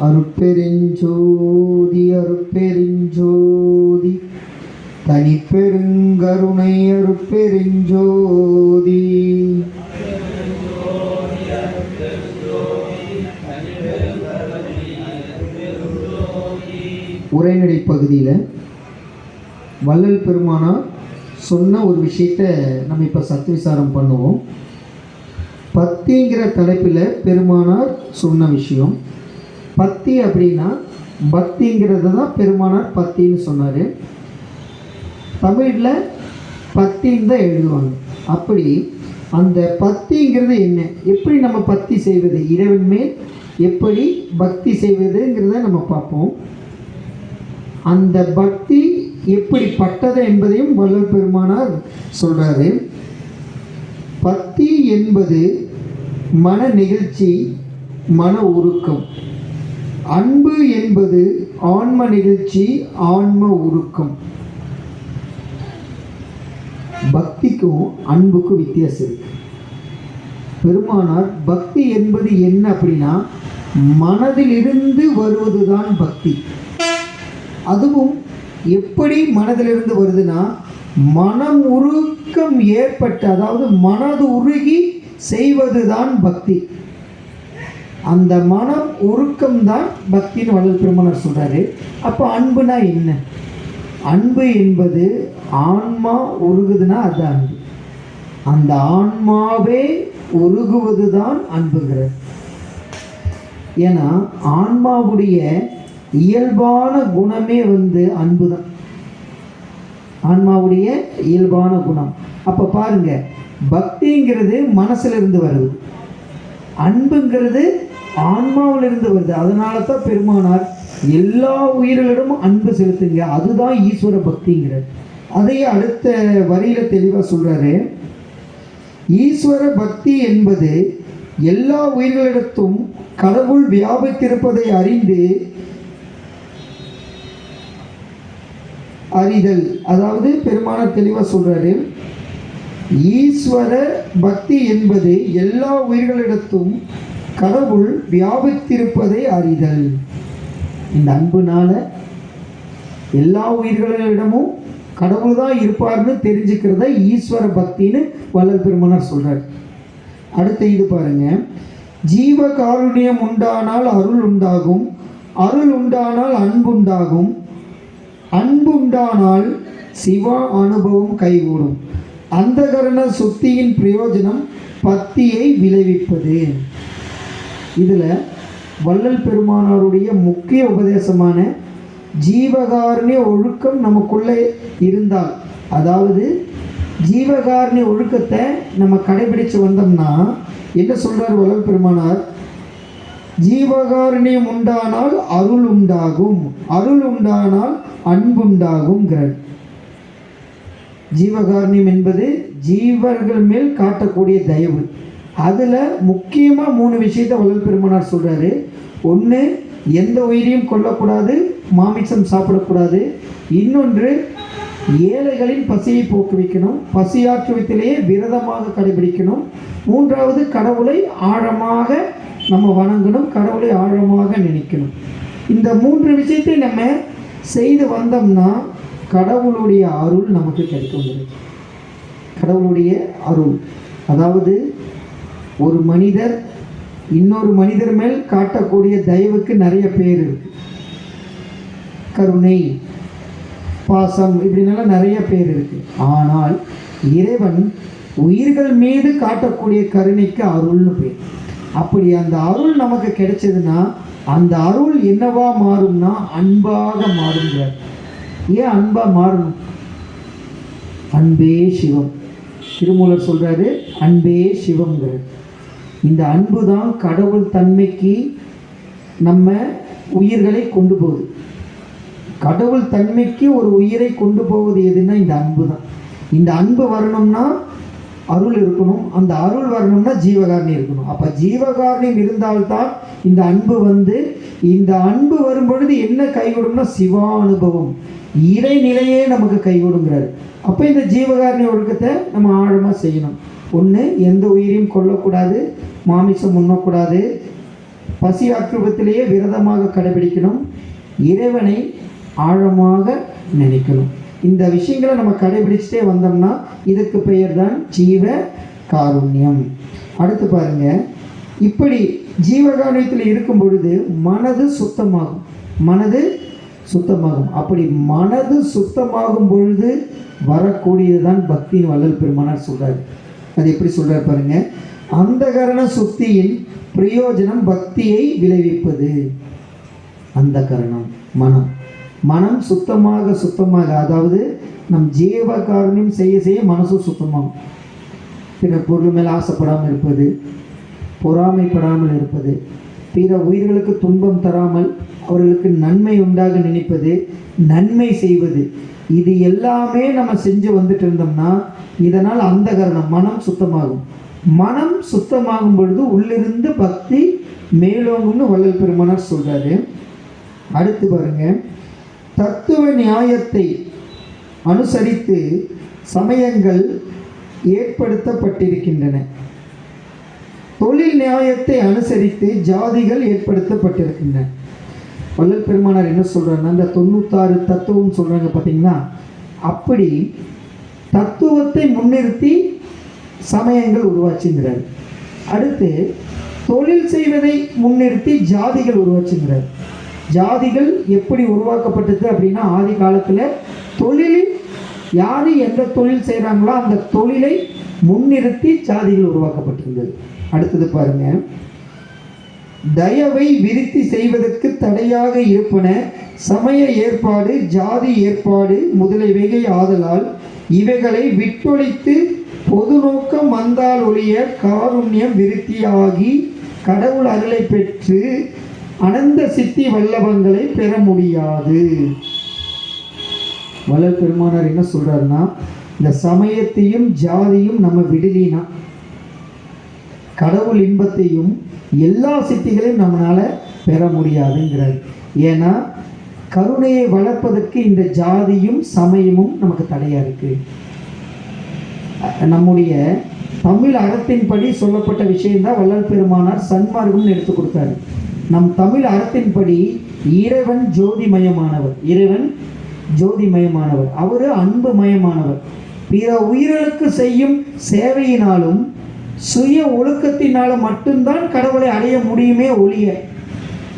அருட்பெருஞ்சோதி அருட்பெருஞ்சோதி. தனிப்பெருங்கருணை அருட்பெருஞ்சோதி. உரைநடை பகுதியில் வள்ளல் பெருமானார் சொன்ன ஒரு விஷயத்தை நம்ம இப்போ சத்து விசாரம் பண்ணுவோம். பத்திங்கிற தலைப்பில் பெருமானார் சொன்ன விஷயம் பத்தி அப்படின்னா பக்திங்கிறது தான் பெருமானார் பத்தின்னு சொன்னார். தமிழில் பத்தின்னு தான் எழுதுவாங்க. அப்படி அந்த பத்திங்கிறது என்ன? எப்படி நம்ம பக்தி செய்வது? இறைவன் மேல் எப்படி பக்தி செய்வதுங்கிறத நம்ம பார்ப்போம். அந்த பக்தி எப்படி பட்டது என்பதையும் வல்லல் பெருமானார் சொல்கிறாரு பக்தி என்பது மன நிகழ்ச்சி மன உருக்கம். அன்பு என்பது ஆன்ம நிகழ்ச்சி ஆன்ம உருக்கம். பக்திக்கும் அன்புக்கும் வித்தியாசம் இருக்கு. பெருமானார் பக்தி என்பது என்ன அப்படின்னா மனதிலிருந்து வருவதுதான் பக்தி. அதுவும் எப்படி மனதிலிருந்து வருதுன்னா மனம் உருக்கம் ஏற்பட்டு அதாவது மனது உருகி செய்வதுதான் பக்தி. அந்த மனம் உருக்கம் தான் பக்தின்னு வள்ளல் பெருமானார் சொல்கிறாரு அப்போ அன்புனா என்ன? அன்பு என்பது ஆன்மா உருகுதுன்னா அது அன்பு. அந்த ஆன்மாவே உருகுவது தான் அன்புங்கிறது ஏன்னா ஆன்மாவுடைய இயல்பான குணமே வந்து அன்பு தான் ஆன்மாவுடைய இயல்பான குணம். அப்போ பாருங்க பக்திங்கிறது மனசுல இருந்து வருது. அன்புங்கிறது ஆன்மாவில் இருந்து வருது. அதனால தான் பெருமானார் எல்லா உயிர்களிடமும் அன்பு செலுத்துங்க. அதுதான் ஈஸ்வர பக்திங்கிறது அதையே அடுத்த வரியில தெளிவாக சொல்றாரு. ஈஸ்வர பக்தி என்பது எல்லா உயிர்களிடத்தும் கடவுள் வியாபித்திருப்பதை அறிந்து அறிதல். அதாவது பெருமான தெளிவாக சொல்றாரு. ஈஸ்வர பக்தி என்பது எல்லா உயிர்களிடத்தும் கடவுள் வியாபித்திருப்பதை அறிதல். இந்த அன்புனால எல்லா உயிர்களிடமும் கடவுள் தான் இருப்பார்னு தெரிஞ்சுக்கிறத ஈஸ்வர பக்தின்னு வல்லல் பெருமானார் சொல்றார். அடுத்து இது பாருங்க. ஜீவ காருண்யம் உண்டானால் அருள் உண்டாகும் அருள் உண்டானால் அன்பு உண்டாகும். அன்பு உண்டானால் சிவா அனுபவம் கைகூடும். அந்தகரண சுத்தியின் பிரயோஜனம் பக்தியை விளைவிப்பது. இதில் வள்ளல் பெருமானாருடைய முக்கிய உபதேசமான ஜீவகாருண்ய ஒழுக்கம் நமக்குள்ளே இருந்தால் அதாவது ஜீவகாருண்ய ஒழுக்கத்தை நம்ம கடைபிடித்து வந்தோம்னா என்ன சொல்கிறார் வள்ளல் பெருமானார்? ஜீவகாருண்யம் உண்டானால் அருள் உண்டாகும் அருள் உண்டானால் அன்புண்டாகுங்கிறார் ஜீவகாருண்யம் என்பது ஜீவர்கள் மேல் காட்டக்கூடிய தயவு. அதில் முக்கியமாக மூணு விஷயத்தை வள்ளல் பெருமானார் சொல்கிறாரு ஒன்று எந்த உயிரையும் கொல்லக்கூடாது மாமிசம் சாப்பிடக்கூடாது. இன்னொன்று ஏழைகளின் பசியை போக்குவிக்கணும். பசியாற்றுவத்திலேயே விரதமாக கடைபிடிக்கணும். மூன்றாவது கடவுளை ஆழமாக நம்ம வணங்கணும். கடவுளை ஆழமாக நினைக்கணும். இந்த மூன்று விஷயத்தை நம்ம செய்து வந்தோம்னா கடவுளுடைய அருள் நமக்கு கிடைக்கும். கடவுளுடைய அருள். அதாவது ஒரு மனிதர் இன்னொரு மனிதர் மேல் காட்டக்கூடிய தயவுக்கு நிறைய பேர் இருக்கு. கருணை பாசம் இப்படின்னெல்லாம் நிறைய பேர் இருக்கு. ஆனால் இறைவன் உயிர்கள் மீது காட்டக்கூடிய கருணைக்கு அருள்னு பேர். அப்படி அந்த அருள் நமக்கு கிடைச்சதுன்னா அந்த அருள் என்னவா மாறும்னா அன்பாக மாறுங்கிறார் ஏன் அன்பா மாறணும்? அன்பே சிவம். திருமூலர் சொல்றாரு அன்பே சிவம்ங்கிறார். இந்த அன்பு தான் கடவுள் தன்மைக்கு நம்ம உயிர்களை கொண்டு போகுது. கடவுள் தன்மைக்கு ஒரு உயிரை கொண்டு போவது எதுன்னா இந்த அன்பு தான் இந்த அன்பு வரணும்னா அருள் இருக்கணும். அந்த அருள் வரணும்னா ஜீவகாரணி இருக்கணும். அப்போ ஜீவகாரணியம் இருந்தால்தான் இந்த அன்பு வந்து இந்த அன்பு வரும் பொழுது என்ன கைகூடும்னா சிவானுபவம். இறைநிலையே நமக்கு கைகூடுங்கிறாரு. அப்போ இந்த ஜீவகாரணி ஒழுக்கத்தை நம்ம ஆழமாக செய்யணும். ஒன்று எந்த உயிரையும் கொல்லக்கூடாது. மாமிசம் உண்ணக்கூடாது. பசி ஆக்கிரபத்திலேயே விரதமாக கடைபிடிக்கணும். இறைவனை ஆழமாக நினைக்கணும். இந்த விஷயங்களை நம்ம கடைபிடிச்சிட்டே வந்தோம்னா இதுக்கு பெயர் தான் ஜீவ காருண்யம். அடுத்து பாருங்க. இப்படி ஜீவகாருண்யத்தில் இருக்கும் பொழுது மனது சுத்தமாகும். மனது சுத்தமாகும். அப்படி மனது சுத்தமாகும் பொழுது வரக்கூடியதுதான் பக்தியின் வள்ளல் பெருமானார் சொல்கிறார் அது எப்படி சொல்கிறார் பாருங்கள் அந்தகரண சுத்தியின் பிரயோஜனம் பக்தியை விளைவிப்பது. அந்த கரணம் மனம். மனம் சுத்தமாக சுத்தமாக அதாவது நம் ஜீவ காரணம் செய்ய செய்ய மனசு சுத்தமாகும். பிற பொருள் மேல் ஆசைப்படாமல் இருப்பது பொறாமைப்படாமல் இருப்பது பிற உயிர்களுக்கு துன்பம் தராமல் அவர்களுக்கு நன்மை உண்டாக நினைப்பது நன்மை செய்வது இது எல்லாமே நம்ம செஞ்சு வந்துட்டு இருந்தோம்னா இதனால் அந்த கரணம் மனம் சுத்தமாகும். மனம் சுத்தமாகும் பொழுது உள்ளிருந்து பக்தி மேலோங்கும்னு வள்ளல் பெருமானார் சொல்கிறாரு அடுத்து பாருங்க. தத்துவ நியாயத்தை அனுசரித்து சமயங்கள் ஏற்படுத்தப்பட்டிருக்கின்றன. தொழில் நியாயத்தை அனுசரித்து ஜாதிகள் ஏற்படுத்தப்பட்டிருக்கின்றன. வள்ளல் பெருமானார் என்ன சொல்கிறாருன்னா அந்த தொண்ணூத்தாறு தத்துவம் சொல்கிறாங்க பார்த்தீங்கன்னா அப்படி தத்துவத்தை முன்னிறுத்தி சமயங்கள் உருவாச்சுங்கிறார். அடுத்து தொழில் செய்வதை முன்னிறுத்தி ஜாதிகள் உருவாச்சுங்கிறார். ஜாதிகள் எப்படி உருவாக்கப்பட்டது அப்படின்னா ஆதி காலத்தில் தொழிலில் யார் எந்த தொழில் செய்கிறாங்களோ அந்த தொழிலை முன்னிறுத்தி ஜாதிகள் உருவாக்கப்பட்டிருந்தது. அடுத்தது பாருங்க. தயவை விருத்தி செய்வதற்கு தடையாக இருப்பன சமய ஏற்பாடு ஜாதி ஏற்பாடு முதலியவைகள் ஆதலால் இவைகளை விட்டொழித்து பொது நோக்கம் வந்தால் ஒழிய காருண்யம் விருத்தியாகி கடவுள் அருளை பெற்று அனந்த சித்தி வல்லவங்களை பெற முடியாது. வள்ளல் பெருமானார் என்ன சொல்றாருன்னா இந்த சமயத்தையும் ஜாதியும் நம்ம விடலினா கடவுள் இன்பத்தையும் எல்லா சித்திகளையும் நம்மளால பெற முடியாதுங்கிறார். ஏன்னா கருணையை வளர்ப்பதற்கு இந்த ஜாதியும் சமயமும் நமக்கு தடையா இருக்கு. நம்முடைய தமிழ் அறத்தின்படி சொல்லப்பட்ட விஷயம்தான் வள்ளல் பெருமானார் சன்மார்க்கம்னு எடுத்து கொடுத்தாரு. நம் தமிழ் அறத்தின்படி இறைவன் ஜோதிமயமானவர். இறைவன் ஜோதிமயமானவர். அவர் அன்புமயமானவர். பிற உயிர்களுக்கு செய்யும் சேவையினாலும் சுய ஒழுக்கத்தினாலும் மட்டும்தான் கடவுளை அடைய முடியுமே ஒழிய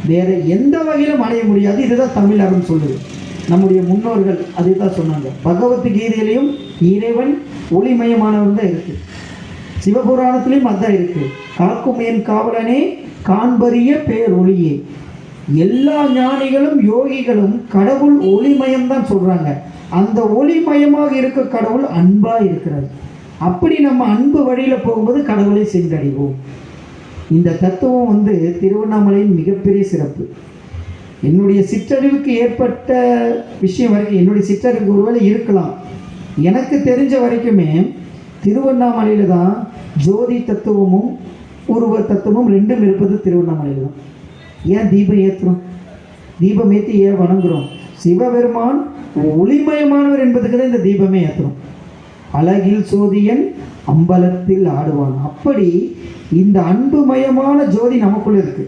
வேற எந்த வகையிலும் அடைய முடியாது. இதுதான் தமிழ் அறம் சொல்லுது. நம்முடைய முன்னோர்கள் அதுதான் சொன்னாங்க. பகவத்கீதையிலையும் இறைவன் ஒளிமயமானவர் தான் இருக்கு. சிவபுராணத்திலையும் அதுதான் இருக்கு. காக்கும் என் காவலனே காண்பரிய ஒளியே எல்லா ஞானிகளும் யோகிகளும் கடவுள் ஒளிமயம் தான் சொல்றாங்க. அந்த ஒளிமயமாக இருக்க கடவுள் அன்பா இருக்கிறார். அப்படி நம்ம அன்பு வழியில போகும்போது கடவுளை சென்றடைவோம். இந்த தத்துவம் வந்து திருவண்ணாமலையின் மிகப்பெரிய சிறப்பு. என்னுடைய சிற்றறிவுக்கு ஏற்பட்ட விஷயம் வரைக்கும் என்னுடைய சிற்றறிவுக்கு ஒருவேளை இருக்கலாம். எனக்கு தெரிஞ்ச வரைக்குமே திருவண்ணாமலையில் தான் ஜோதி தத்துவமும் உருவ தத்துவமும் ரெண்டும் இருப்பது திருவண்ணாமலையில் தான். ஏன் தீபம் ஏற்றுறோம் தீபம் ஏற்றி ஏன் வணங்குறோம்? சிவபெருமான் ஒளிமயமானவர் என்பதுக்கு தான் இந்த தீபமே ஏற்றுறோம் அழகில் சோதியன் அம்பலத்தில் ஆடுவான். அப்படி இந்த அன்புமயமான ஜோதி நமக்குள்ள இருக்கு.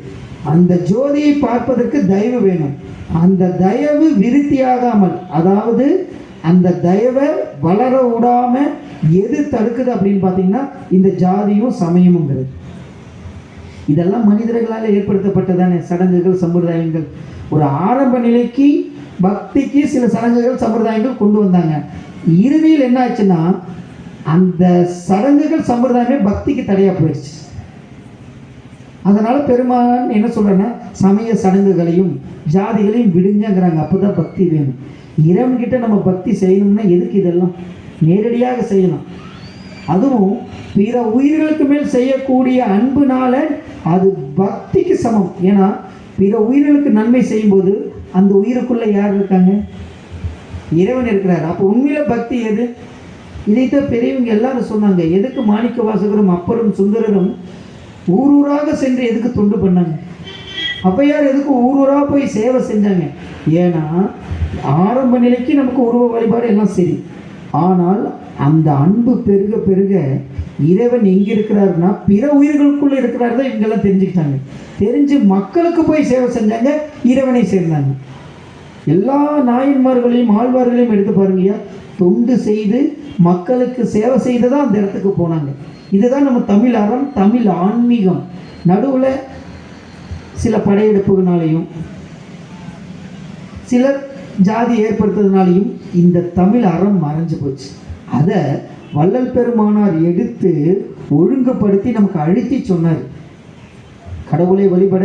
அந்த ஜோதியை பார்ப்பதற்கு தயவு வேணும். அந்த தயவு விருத்தியாகாமல் அதாவது அந்த தயவை வளர விடாம எது தடுக்குது அப்படின்னு பார்த்தீங்கன்னா இந்த ஜாதியும் சமயமுங்கிறது. இதெல்லாம் மனிதர்களால் ஏற்படுத்தப்பட்டதானே? சடங்குகள் சம்பிரதாயங்கள். ஒரு ஆரம்ப நிலைக்கு பக்திக்கு சில சடங்குகள் சம்பிரதாயங்கள் கொண்டு வந்தாங்க. இறுதியில் என்ன ஆச்சுன்னா அந்த சடங்குகள் சம்பிரதாயமே பக்திக்கு தடையாக போயிடுச்சு. அதனால் பெருமான் என்ன சொல்கிறேன்னா சமய சடங்குகளையும் ஜாதிகளையும் விடுங்கிறாங்க அப்போ தான் பக்தி வேணும். இறைவன்கிட்ட நம்ம பக்தி செய்யணும்னா எதுக்கு இதெல்லாம்? நேரடியாக செய்யலாம். அதுவும் பிற உயிர்களுக்கு மேல் செய்யக்கூடிய அன்புனால அது பக்திக்கு சமம். ஏன்னா பிற உயிர்களுக்கு நன்மை செய்யும்போது அந்த உயிருக்குள்ளே யார் இருக்காங்க? இறைவன் இருக்கிறார். அப்போ உண்மையில் பக்தி எது? இதைத்தான் பெரியவங்க எல்லாரும் சொன்னாங்க. எதுக்கு மாணிக்க வாசகரும் அப்பரும் சுந்தரரும் ஊர் ஊராக சென்று எதுக்கு தொண்டு பண்ணாங்க? அப்போ யார் எதுக்கு ஊர் போய் சேவை செஞ்சாங்க? ஏன்னா ஆரம்ப நிலைக்கு நமக்கு உருவ வழிபாடு எல்லாம் சரி. ஆனால் அந்த அன்பு பெருக பெருக இறைவன் எங்கே இருக்கிறாருன்னா பிற உயிர்களுக்குள்ளே இருக்கிறார் தான் இவங்கெல்லாம் தெரிஞ்சுக்கிட்டாங்க. தெரிஞ்சு மக்களுக்கு போய் சேவை செஞ்சாங்க இறைவனை சேர்ந்தாங்க. எல்லா நாயன்மார்களையும் ஆழ்வார்களையும் எடுத்து பாருங்கய்யா தொண்டு செய்து மக்களுக்கு சேவை செய்து தான் அந்த இடத்துக்கு போனாங்க. இதுதான் நம்ம தமிழ் அறம் தமிழ் ஆன்மீகம். நடுவில் சில படையெடுப்புகளாலையும் சிலர் ஜாதி ஏற்படுத்துறதுனாலையும் இந்த தமிழ் அறம் மறைஞ்சு போச்சு. அதை வள்ளல் பெருமானார் எடுத்து ஒழுங்குபடுத்தி நமக்கு அழுத்தி சொன்னார். கடவுளை வழிபட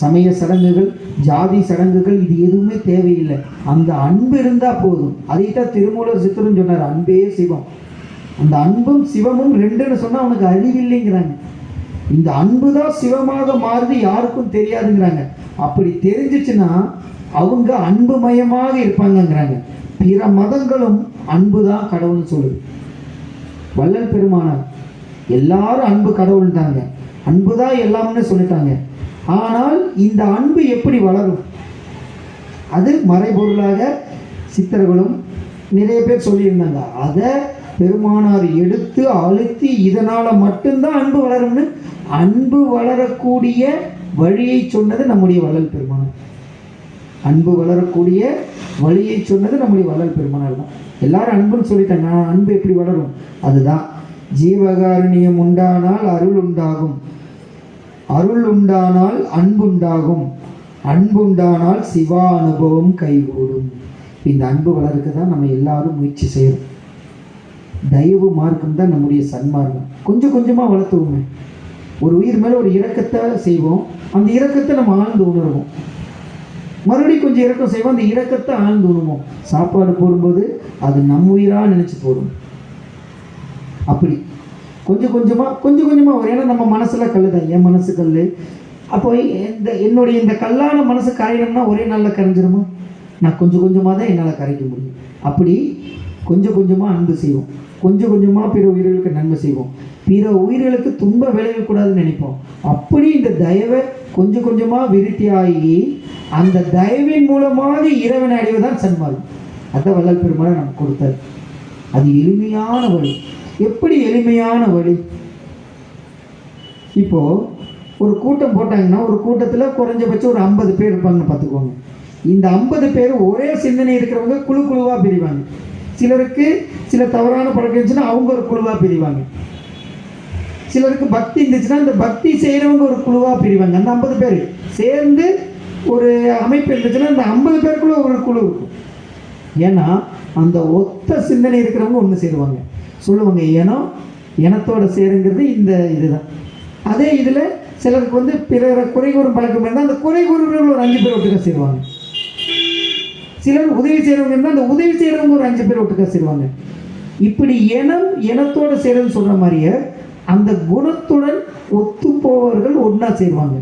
சமய சடங்குகள் ஜாதி சடங்குகள் இது எதுவுமே தேவையில்லை. அந்த அன்பு இருந்தால் போதும். அதைத்தான் திருமூலர் சித்தரும் சொன்னார் அன்பே சிவம். அந்த அன்பும் சிவமும் ரெண்டுன்னு சொன்னால் அவனுக்கு அறிவில்லைங்கிறாங்க இந்த அன்பு தான் சிவமாக மாறுது யாருக்கும் தெரியாதுங்கிறாங்க. அப்படி தெரிஞ்சிச்சுன்னா அவங்க அன்பு மயமாக இருப்பாங்கங்கிறாங்க. பிற மதங்களும் அன்பு தான் கடவுள்னு சொல்லுது. வள்ளல் பெருமானார் எல்லாரும் அன்பு கடவுள்தாங்க அன்பு தான் எல்லாம்னு சொல்லிட்டாங்க. ஆனால் இந்த அன்பு எப்படி வளரும்? அது மறைபொருளாக சித்தர்களும் நிறைய பேர் சொல்லியிருந்தாங்க. அதை பெருமானார் எடுத்து அழுத்தி இதனால் மட்டும்தான் அன்பு வளரும்னு அன்பு வளரக்கூடிய வழியை சொன்னது நம்முடைய வள்ளல் பெருமானார். அன்பு வளரக்கூடிய வழியை சொன்னது நம்முடைய வள்ளல் பெருமானார் தான். எல்லாரும் அன்புன்னு சொல்லிட்டாங்க. நான் அன்பு எப்படி வளரும்? அதுதான். ஜீவகாருண்யம் உண்டானால் அருள் உண்டாகும். அருள் உண்டானால் அன்புண்டாகும். அன்புண்டானால் சிவா அனுபவம் கைகூடும். இந்த அன்பு வளர்க்க தான் நம்ம எல்லாரும் முயற்சி செய்யறோம். தயவு மார்க்கம் தான் நம்முடைய சன்மார்க்கம். கொஞ்சம் கொஞ்சமாக வளர்த்துவோமே ஒரு உயிர் மேலே ஒரு இறக்கத்தை செய்வோம். அந்த இறக்கத்தை நம்ம ஆழ்ந்து உணர்வோம். மறுபடியும் கொஞ்சம் இரக்கம் செய்வோம். அந்த இறக்கத்தை ஆழ்ந்து உணர்வோம். சாப்பாடு போடும்போது அது நம் உயிராக நினச்சி போடும். அப்படி. கொஞ்சம் கொஞ்சமாக கொஞ்சம் கொஞ்சமாக வரும். ஏன்னா நம்ம மனசில் கல் தான். என் மனசு கல் அப்போ இந்த என்னுடைய இந்த கல்லான மனசு கரையணும்னா ஒரே நாளில் கரைஞ்சிருமா? நான் கொஞ்சம் கொஞ்சமாக தான் என்னால் கரைக்க முடியும். அப்படி கொஞ்சம் கொஞ்சமாக அன்பு செய்வோம். கொஞ்சம் கொஞ்சமாக பிற உயிர்களுக்கு நன்மை செய்வோம். பிற உயிர்களுக்கு துன்பம் விளைவிக்கூடாதுன்னு நினைப்போம். அப்படி இந்த தயவை கொஞ்சம் கொஞ்சமாக விருத்தியாகி அந்த தயவின் மூலமாக இறைவனை அடைவதுதான் சன்மார்க்கம். அதான் வள்ளல் பெருமாள் நமக்கு கொடுத்தாரு. அது எளிமையான வழி. எப்படி எளிமையான வழி? இப்போ ஒரு கூட்டம் போட்டாங்கன்னா ஒரு கூட்டத்தில் குறைஞ்சபட்சம் ஒரு ஐம்பது பேர் இருப்பாங்கன்னு பார்த்துக்கோங்க. இந்த ஐம்பது பேர் ஒரே சிந்தனை இருக்கிறவங்க குழு குழுவாக பிரிவாங்க. சிலருக்கு சில தவறான பழக்கம் இருந்துச்சுன்னா அவங்க ஒரு குழுவாக பிரிவாங்க. சிலருக்கு பக்தி இருந்துச்சுன்னா அந்த பக்தி செய்கிறவங்க ஒரு குழுவாக பிரிவாங்க. அந்த ஐம்பது பேர் சேர்ந்து ஒரு அமைப்பு இருந்துச்சுன்னா அந்த ஐம்பது பேருக்குள்ள ஒரு குழு இருக்கும். ஏன்னா அந்த ஒத்த சிந்தனை இருக்கிறவங்க ஒன்று சேருவாங்க. சொல்லுவாங்க ஏனோ இனத்தோட சேருங்கிறது இந்த இதுதான். அதே இதில் சிலருக்கு வந்து பிறரை குறை கூறும் பழக்கம் இருந்தால் அந்த குறை கூறுறவங்க ஒரு அஞ்சு பேர் ஒட்டுக்க சேருவாங்க. சிலர் உதவி செய்கிறவங்க இருந்தால் அந்த உதவி செய்கிறவங்க ஒரு அஞ்சு பேர் ஒட்டுக்க சேருவாங்க. இப்படி இனம் இனத்தோட சேருன்னு சொல்கிற மாதிரியே அந்த குணத்துடன் ஒத்துப்போவர்கள் ஒன்றா செய்வாங்க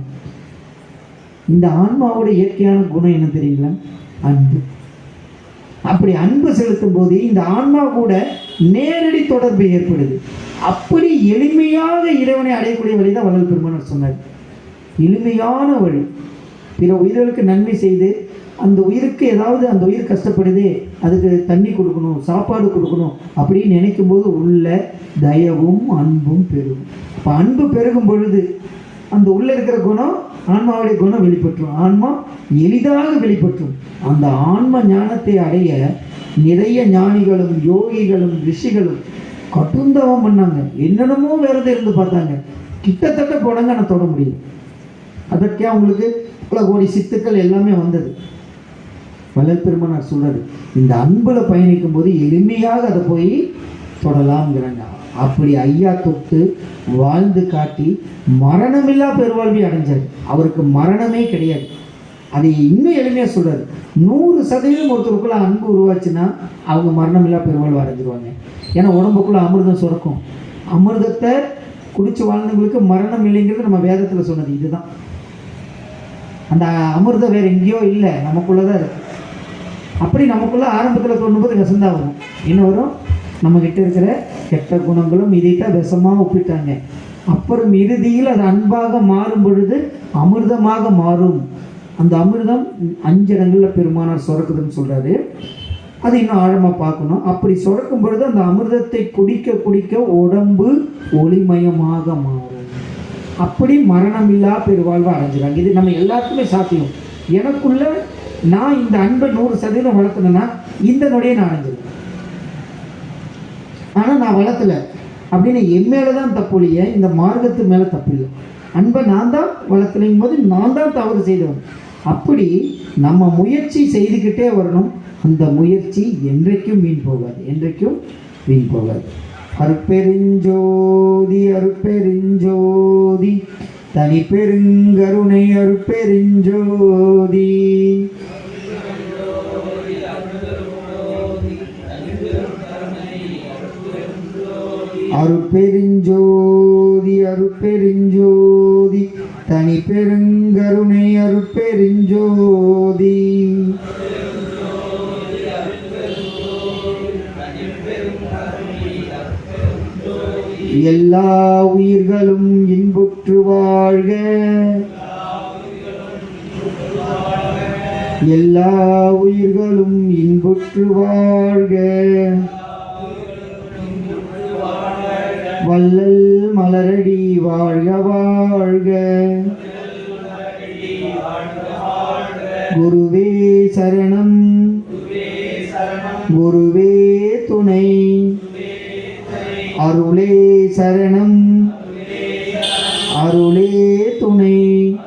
இந்த ஆன்மாவோட இயற்கையான குணம் என்ன தெரியுங்களா? அன்பு. அப்படி அன்பு செலுத்தும் போது இந்த ஆன்மா கூட நேரடி தொடர்பு ஏற்படுது. அப்படி எளிமையாக இறைவனை அடையக்கூடிய வழி தான் வள்ளல் பெருமான் சொன்னார். எளிமையான வழி. பிற உயிர்களுக்கு நன்மை செய்து அந்த உயிருக்கு ஏதாவது அந்த உயிர் கஷ்டப்படுதே அதுக்கு தண்ணி கொடுக்கணும் சாப்பாடு கொடுக்கணும் அப்படின்னு நினைக்கும் போது உள்ள தயவும் அன்பும் பெருகும். அப்போ அன்பு பெருகும் பொழுது அந்த உள்ளே இருக்கிற குணம் ஆன்மாவுடைய குணம் வெளிப்பற்றும். ஆன்மா எளிதாக வெளிப்பற்றும். அந்த ஆன்ம ஞானத்தை அடைய நிறைய ஞானிகளும் யோகிகளும் ரிஷிகளும் கட்டுந்தவம் பண்ணாங்க. என்னென்னமோ வேறதை இருந்து பார்த்தாங்க. கிட்டத்தட்ட போனாங்க நான் தொட முடியும் அதற்கே அவங்களுக்கு பல கோடி சித்துக்கள் எல்லாமே வந்தது. வள்ளல் பெருமானார் சொல்றாரு இந்த அன்புல பயணிக்கும் போது எளிமையாக அதை போய் தொடலாம்ங்கிறாங்க. அப்படி ஐயா தொட்டு வாழ்ந்து காட்டி மரணமில்லா பெருவாழ்வி அடைஞ்சார் அவருக்கு மரணமே கிடையாது. அதை இன்னும் எளிமையாக சொல்கிறார் நூறு சதவீதம் ஒருத்தருக்குள்ள அன்பு உருவாச்சுன்னா அவங்க மரணமில்லா பெருவாழ்வு அடைஞ்சிருவாங்க. ஏன்னா உடம்புக்குள்ளே அமிர்தம் சுரக்கும். அமிர்தத்தை குடிச்சு வாழ்ந்தவங்களுக்கு மரணம் இல்லைங்கிறது நம்ம வேதத்தில் சொன்னது இதுதான். அந்த அமிர்தம் வேறு எங்கேயோ இல்லை. நமக்குள்ளே தான் இருக்குது அப்படி நமக்குள்ளே ஆரம்பத்தில் தோணும்போது விஷந்தா வரும். என்ன வரும்? நம்ம கிட்ட இருக்கிற கெட்ட குணங்களும் இதைத்தான் விஷமாக ஒப்பிட்டாங்க. அப்புறம் இறுதியில் அது அன்பாக மாறும் பொழுது அமிர்தமாக மாறும். அந்த அமிர்தம் அஞ்சு இடங்களில் பெருமானார் சுரக்குதுன்னு சொல்கிறாரு அது இன்னும் ஆழமாக பார்க்கணும். அப்படி சுரக்கும் பொழுது அந்த அமிர்தத்தை குடிக்க குடிக்க உடம்பு ஒளிமயமாக மாறும். அப்படி மரணமில்லா பெருவாழ்வை அடைஞ்சிருக்காங்க இது நம்ம எல்லாத்துக்குமே சாத்தியம். எனக்குள்ள நான் இந்த அன்பை நூறு சதவீதம் வளர்த்தணும்னா இந்த நொடியை நான் அடைஞ்சிருக்கேன் ஆனால் நான் வளர்த்தல. அப்படின்னு என் மேலே தான் தப்பு இல்லையே இந்த மார்க்கத்து மேலே தப்பு இல்லை. அன்பை நான் தான் வளர்த்தலைங்கும் போது நான் தான் தவறு செய்தவன். அப்படி நம்ம முயற்சி செய்துக்கிட்டே வரணும். அந்த முயற்சி என்றைக்கும் வீண் போகாது என்றைக்கும் வீண் போகாது. அருட்பெருஞ்சோதி அருட்பெருஞ்சோதி தனி பெருங்கருணை அருட்பெருஞ்சோதி அருட்பெருஞ்சோதி. அருட்பெருஞ்சோதி தனி பெருங்கருணை அருட்பெருஞ்சோதி. எல்லா உயிர்களும் இன்புற்று வாழ்க. எல்லா உயிர்களும் இன்புற்று வாழ்க. வள்ளல் மலரடி வாழ்க வாழ்க. குருவே சரணம். குருவே துணை. அருளே சரணம். அருளே துணை.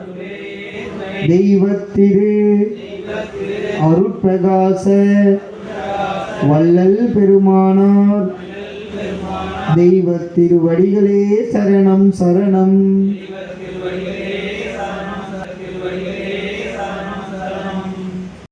தெய்வத்திரு. அருட்பிரகாச. வள்ளல் பெருமானார். தெய்வ திருவடிகளே சரணம் சரணம்.